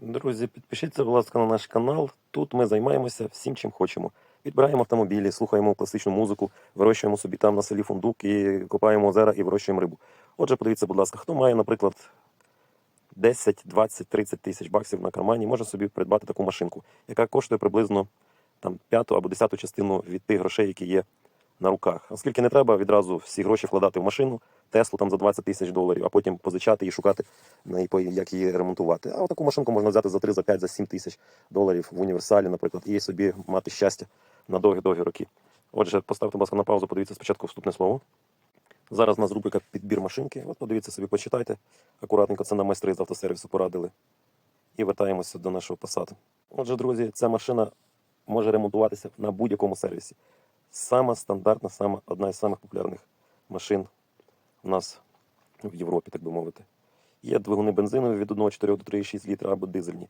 Друзі, підпишіться, будь ласка, на наш канал. Тут ми займаємося всім, чим хочемо. Відбираємо автомобілі, слухаємо класичну музику, вирощуємо собі там на селі фундук і копаємо озера і вирощуємо рибу. Отже, подивіться, будь ласка, хто має, наприклад, 10, 20, 30 тисяч баксів на кармані, може собі придбати таку машинку, яка коштує приблизно там, п'яту або десяту частину від тих грошей, які є на руках. Оскільки не треба відразу всі гроші вкладати в машину, Теслу там за 20 тисяч доларів, а потім позичати і шукати на як її ремонтувати. А таку машинку можна взяти за 3, за 5, за 7 тисяч доларів в універсалі, наприклад, і собі мати щастя на довгі-довгі роки. Отже, поставте, будь ласка, на паузу, подивіться спочатку вступне слово. Зараз у нас рубрика підбір машинки. От подивіться собі, почитайте. Акуратненько це нам майстри з автосервісу порадили. І вертаємося до нашого посаду. Отже, друзі, ця машина може ремонтуватися на будь-якому сервісі. Сама стандартна, сама одна із самих популярних машин у нас в Європі, так би мовити. Є двигуни бензинові від 1,4 до 3,6 літра або дизельні.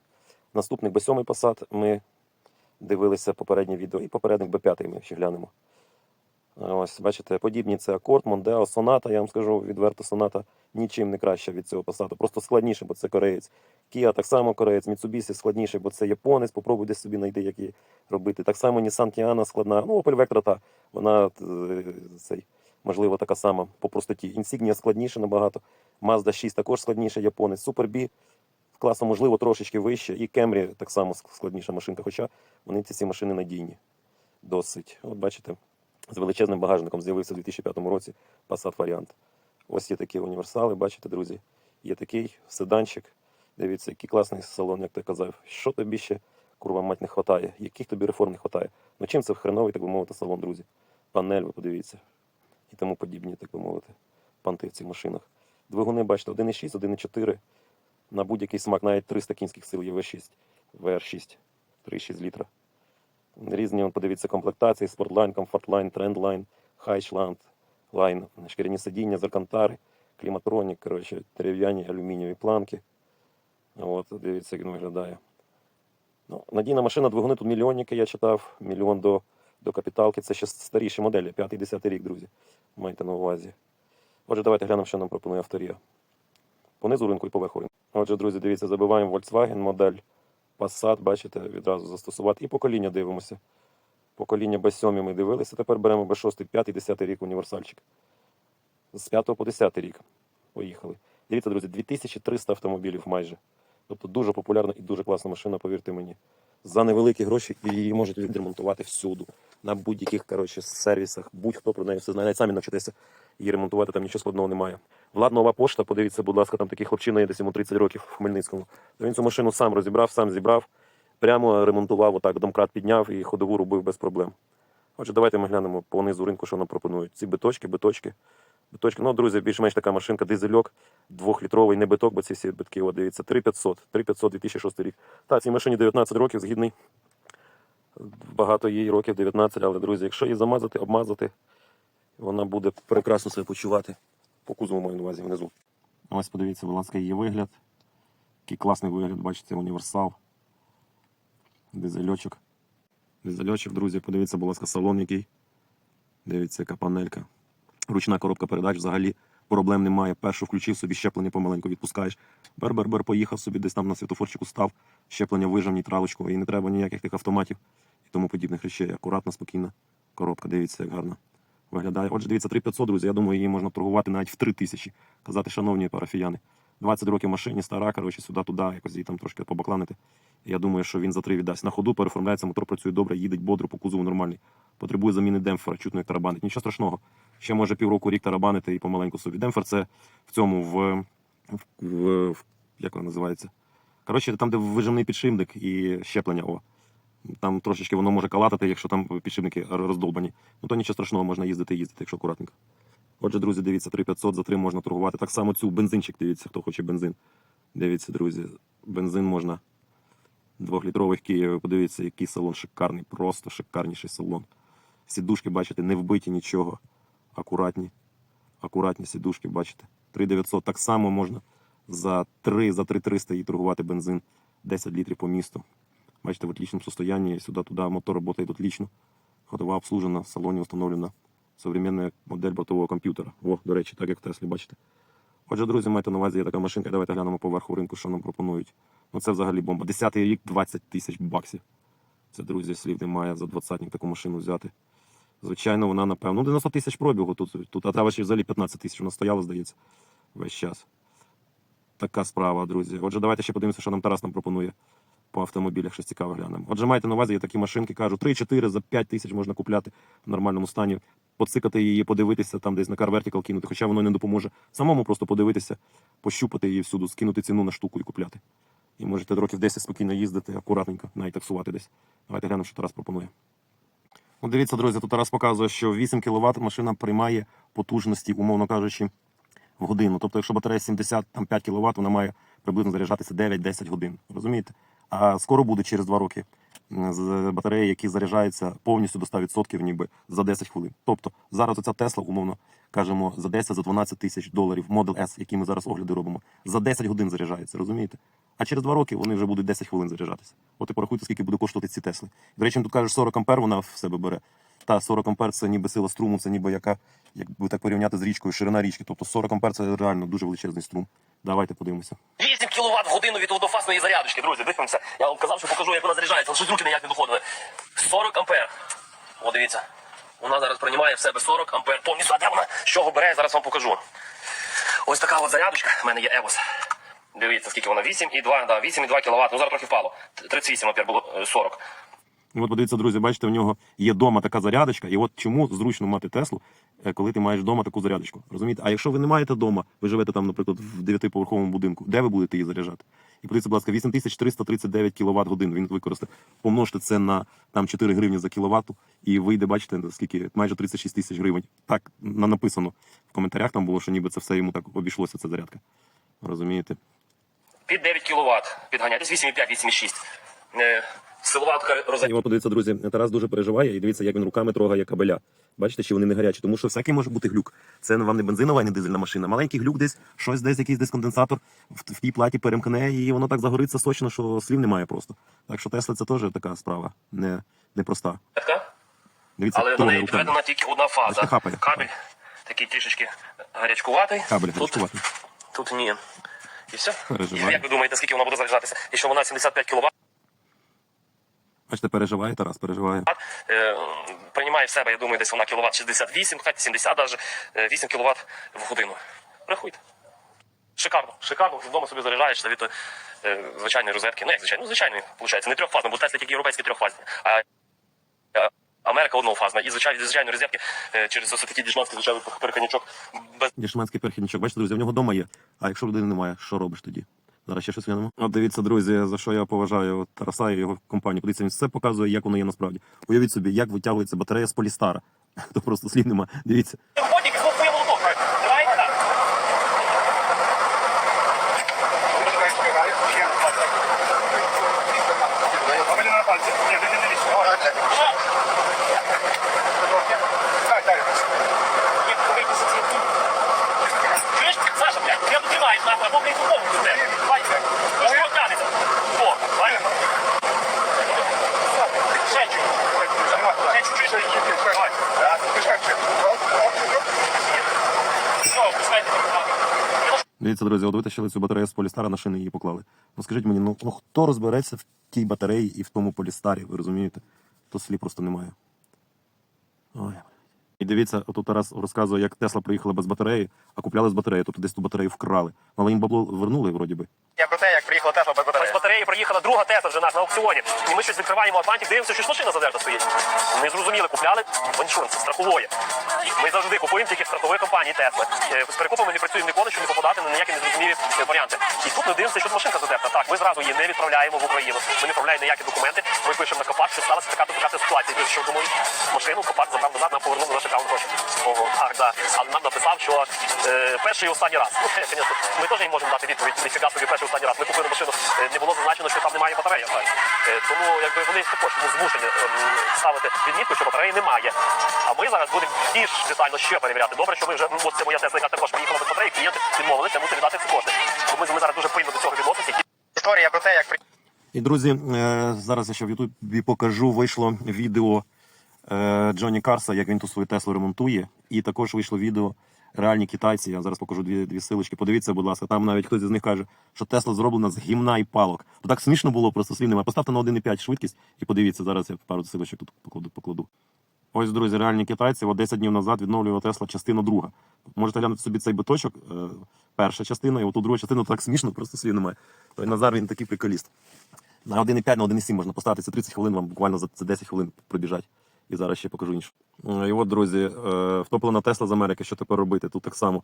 Наступник B7 Passat ми дивилися попереднє відео, і попередник B5 ми ще глянемо. Ось, бачите, подібні це Акорд, Мондео, Соната, я вам скажу відверто, Соната нічим не краща від цього Passat. Просто складніше, бо це кореєць. Kia так само кореєць, Mitsubishi складніше, бо це японець. Попробуй десь собі знайти, як її робити. Так само Nissan Tiana складна. Ну, Opel Vectra, та, вона е, цей, можливо така сама по простоті. Insignia складніше набагато. Mazda 6 також складніше, японець. Super B класом, можливо, трошечки вище. І Camry так само складніша машинка, хоча вони ці машини надійні. Досить. От бачите, з величезним багажником з'явився у 2005 році Passat варіант. Ось є такі універсали, бачите, друзі. Є такий седанчик. Дивіться, який класний салон, як ти казав. Що тобі ще, курва мать, не вистачає? Яких тобі реформ не вистачає? Ну чим це хреновий, так би мовити, салон, друзі? Панель, ви подивіться. І тому подібні, так би мовити, панти в цих машинах. Двигуни, бачите, 1,6, 1,4. На будь-який смак, навіть 300 кінських сил є V6, VR6, 3,6 літра. Різні, подивіться, комплектації, спортлайн, комфортлайн, трендлайн, хайчланд, лайн, шкіряні сидіння, зеркантари, кліматронік, коротше, дерев'яні алюмінієві планки. От, дивіться, як він виглядає. Ну, надійна машина, двигуни тут мільйонники, я читав, мільйон до, до капіталки. Це ще старіші моделі, 5-10 рік, друзі. Майте на увазі. Отже, давайте глянемо, що нам пропонує авторія. Понизу ринку і поверху ринку. Отже, друзі, дивіться, забиваємо Volkswagen модель Passat, бачите, відразу застосувати. І покоління дивимося. Покоління B7 ми дивилися. Тепер беремо B6, 5, 10 рік універсальчик. З 5 по 10 рік. Поїхали. Дивіться, друзі, 2300 автомобілів майже. Тобто дуже популярна і дуже класна машина, повірте мені. За невеликі гроші її можуть відремонтувати всюду. На будь-яких коротше, сервісах. Будь-хто про неї все знає. Навіть самі навчитеся її ремонтувати, там нічого складного немає. Влад нова пошта, подивіться, будь ласка, там такий хлопчина є десь йому 30 років в Хмельницькому. Він цю машину сам розібрав, сам зібрав, прямо ремонтував, отак, домкрат підняв і ходову робив без проблем. Отже, давайте ми глянемо по низу ринку, що нам пропонують. Ці биточки, биточки, биточки. Ну, друзі, більш-менш така машинка, дизельок, двохлітровий, не биток, бо ці всі битки, от дивіться, 3500, 3500, 2006 рік. Та, цій машині 19 років, згідний. Багато їй років 19, але, друзі, якщо її замазати, обмазати, вона буде прекрасно себе почувати. По кузову маю на увазі внизу. Ось подивіться, будь ласка, її вигляд. Який класний вигляд, бачите, універсал. Дизельочок. Дизельочок, друзі, подивіться, будь ласка, салон який. Дивіться, яка панелька. Ручна коробка передач взагалі проблем немає. Першу включив собі щеплення помаленьку відпускаєш. Бер-бер-бер, поїхав собі, десь там на світофорчику став, щеплення вижав, нейтралочку, і не треба ніяких тих автоматів і тому подібних речей. Акуратна, спокійна коробка. Дивіться, як гарно виглядає. Отже, дивіться, 3500, друзі. Я думаю, її можна торгувати навіть в 3000. Казати, шановні парафіяни. 20 років машині, стара, коротше, сюди-туди, якось її там трошки побакланити. Я думаю, що він за три віддасть. На ходу переформляється, мотор працює добре, їде бодро, по кузову нормальний. Потребує заміни демпфера, чутно як тарабанить. Нічого страшного. Ще може півроку рік тарабанити і помаленьку собі. Демпфер це в цьому, в, в, в, як воно називається? Коротше, там, де вижимний підшипник і щеплення. О. Там трошечки воно може калатати, якщо там підшипники роздолбані. Ну то нічого страшного, можна їздити їздити, якщо акуратненько. Отже, друзі, дивіться, 3500 за 3 можна торгувати. Так само цю бензинчик, дивіться, хто хоче бензин. Дивіться, друзі, бензин можна. Двохлітрових Київ. Подивіться, який салон шикарний, просто шикарніший салон. Сідушки, бачите, не вбиті нічого. Акуратні. Акуратні сідушки, бачите. 3900 так само можна за 3, за 3300 її торгувати бензин. 10 літрів по місту. Бачите, в отличном состоянии. Сюда-туда мотор работает отлично. Ходова обслужена, в салоні встановлена современна модель бортового комп'ютера. О, до речі, так як в Теслі, бачите. Отже, друзі, майте на увазі, є така машинка. Давайте глянемо по верху ринку, що нам пропонують. Ну це взагалі бомба. Десятий рік 20 тисяч баксів. Це, друзі, слів немає за двадцятник таку машину взяти. Звичайно, вона, напевно, ну 90 тисяч пробігу тут, тут а треба ще взагалі 15 тисяч. Вона стояла, здається, весь час. Така справа, друзі. Отже, давайте ще подивимося, що нам Тарас нам пропонує по автомобілях, щось цікаве глянемо. Отже, майте на увазі, є такі машинки, кажу, 3-4 за 5 тисяч можна купляти в нормальному стані, поцикати її, подивитися, там десь на Car Vertical кинути, хоча воно не допоможе. Самому просто подивитися, пощупати її всюди, скинути ціну на штуку і купляти. І можете років 10 спокійно їздити, акуратненько, навіть таксувати десь. Давайте глянемо, що Тарас пропонує. Ну, дивіться, друзі, тут Тарас показує, що 8 кВт машина приймає потужності, умовно кажучи, в годину. Тобто, якщо батарея 75 кВт, вона має приблизно заряджатися 9-10 годин. Розумієте? А скоро буде через 2 роки з батареї, які заряджаються повністю до 100% ніби за 10 хвилин. Тобто зараз оця Тесла, умовно кажемо, за 10 за 12 тисяч доларів, Model S, який ми зараз огляди робимо, за 10 годин заряджається, розумієте? А через 2 роки вони вже будуть 10 хвилин заряджатися. От і порахуйте, скільки буде коштувати ці Тесли. До речі, тут кажеш 40 ампер вона в себе бере. Та 40 ампер це ніби сила струму, це ніби яка, якби так порівняти з річкою, ширина річки. Тобто 40 ампер це реально дуже величезний струм. Давайте подивимося. 8 кВт в годину від однофазної зарядочки, друзі, дивимося. Я вам казав, що покажу, як вона заряджається, але щось руки ніяк не доходили. 40 ампер. О, дивіться. Вона зараз приймає в себе 40 ампер повністю. А де вона? З чого бере, зараз вам покажу. Ось така от зарядочка. У мене є Евос. Дивіться, скільки вона 8,2, да, 8,2 кВт. Ну зараз трохи впало. 38 ампер було е, 40. От подивіться, друзі, бачите, в нього є вдома така зарядочка, і от чому зручно мати Теслу, е, коли ти маєш вдома таку зарядочку. Розумієте? А якщо ви не маєте вдома, ви живете там, наприклад, в дев'ятиповерховому будинку, де ви будете її заряджати? І подивіться, будь ласка, 8339 кВт годин він використав. Помножте це на там 4 гривні за кіловату, і вийде, бачите, скільки майже 36 тисяч гривень. Так написано в коментарях. Там було, що ніби це все йому так обійшлося. Ця зарядка. Розумієте? Під 9 кВт підганяйтесь 8,5-8,6. Силоватка роза... І вам друзі, Тарас дуже переживає і дивіться, як він руками трогає кабеля. Бачите, що вони не гарячі, тому що всякий може бути глюк. Це вам не бензинова, не дизельна машина. Маленький глюк десь, щось десь, якийсь десь конденсатор в, в тій платі перемкне, і воно так загориться сочно, що слів немає просто. Так що Тесла це теж така справа не, непроста. Така? Дивіться, Але до неї підведена тільки одна фаза. Бачите, Кабель такий трішечки гарячкуватий. Кабель гарячкуватий. Тут, тут ні. І все. Як ви думаєте, скільки воно буде заряджатися? що вона 75 кВт. Бачите, переживає Тарас, переживає. е, приймає в себе, я думаю, десь вона кіловат 68, хай 70 навіть, 8 кВт в годину. Рахуйте. Шикарно, шикарно, вдома собі заряджаєшся від е, звичайної розетки. Ну, як звичайно, ну, звичайної, виходить, не трьохфазна, бо Тесла тільки європейські трьохфазні. А е, Америка однофазна. І звичайно, звичайної розетки е, через ось такий діжманський звичайний переконячок без Дішманський перехідничок. Бачите, друзі, в нього вдома є. А якщо людини немає, що робиш тоді? Зараз ще щось глянемо. От дивіться, друзі, за що я поважаю Тараса і його компанію. Подивіться, він все показує, як воно є насправді. Уявіть собі, як витягується батарея з полістара. То просто слів нема. Дивіться. Ходник і звук молоток. Давайте так. Павелі на пальці. Ні, не, не, не лізь. Так, так. Ні, повинні сидіти. Чуєш? Саша, блядь, я тут тримаю, нахуй, або блядь, додому туди. Давай, ви ж його тянете. О, давай. Ще чуть. Ще чуть-чуть. Давай. Все, пускайте. Дивіться, друзі, от витащили цю батарею з полістара, на шини її поклали. Ну скажіть мені, ну, ну хто розбереться в тій батареї і в тому полістарі, ви розумієте? То слів просто немає. Ой. І дивіться, отут Тарас розказує, як Тесла приїхала без батареї, а купляли з батареї, тобто десь ту батарею вкрали. Але їм бабло вернули, вроді би. Я про те, як приїхала Тесла без батареї. З батареї приїхала друга тета вже нас на аукціоні. І ми щось відкриваємо Атлантик, дивимося, що машина задерта стоїть. Не зрозуміли, купляли в іншуренсі, страхової. Ми завжди купуємо тільки в страхової компанії Тесла. З перекупами не працюємо ніколи, щоб не попадати на ніякі незрозумілі е, варіанти. І тут ми дивимося, що машинка задерта. Так, ми зразу її не відправляємо в Україну. Ми не відправляємо ніякі документи. Ми пишемо на копат, що сталася така така ситуація. Ми що думаю, машину копат забрав назад, нам повернули перший і останній раз. Ну, ми теж їм можемо дати відповідь. Ніфіга собі перший і останній раз. Ми купили машину, е, не було зазначено, що там немає батареї. Е, тому якби вони також ну, змушені е, ставити відмітку, що батареї немає. А ми зараз будемо більш детально ще перевіряти. Добре, що ми вже ну, от це моя Тесла, яка також приїхала без батареї, клієнти відмовилися, мусить віддати ці кошти. Тому ми, зараз дуже пильно до цього відносимося. Історія про те, як при- І друзі, е, зараз я ще в Ютубі покажу. Вийшло відео е, Джонні Карса, як він ту свою Теслу ремонтує. І також вийшло відео реальні китайці. Я зараз покажу дві, дві силочки. Подивіться, будь ласка, там навіть хтось із них каже, що Тесла зроблена з гімна і палок. То так смішно було, просто слів немає. Поставте на 1,5 швидкість і подивіться, зараз я пару силочок тут покладу. покладу. Ось, друзі, реальні китайці. От 10 днів назад відновлював Тесла частина друга. Можете глянути собі цей биточок, е, перша частина, і оту другу частину так смішно, просто слів немає. Той Назар він такий приколіст. На 1,5, на 1,7 можна поставити це 30 хвилин, вам буквально за 10 хвилин пробіжать. І зараз ще покажу іншу. Е, І от, друзі, е, втоплена Тесла з Америки, що тепер робити? Тут так само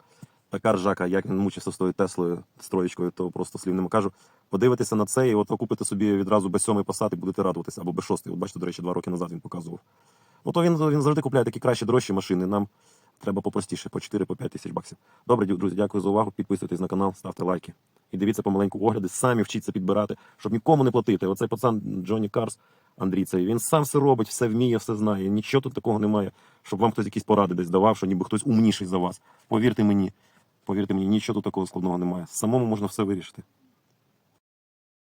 така ржака, як він мучився з тою Теслою, строєчкою, то просто слів нема кажу. Подивитися на це і от купите собі відразу без сьомий посад і будете радуватися, або без шостий. От бачите, до речі, два роки назад він показував. Ну то він, він завжди купляє такі кращі, дорожчі машини. Нам треба попростіше, по 4-5 тисяч баксів. Добре, друзі, дякую за увагу. Підписуйтесь на канал, ставте лайки. І дивіться помаленьку огляди, самі вчіться підбирати, щоб нікому не платити. Оцей пацан Джонні Карс, Андрій цей, він сам все робить, все вміє, все знає. Нічого тут такого немає, щоб вам хтось якісь поради десь давав, що ніби хтось умніший за вас. Повірте мені, повірте мені, нічого тут такого складного немає. Самому можна все вирішити.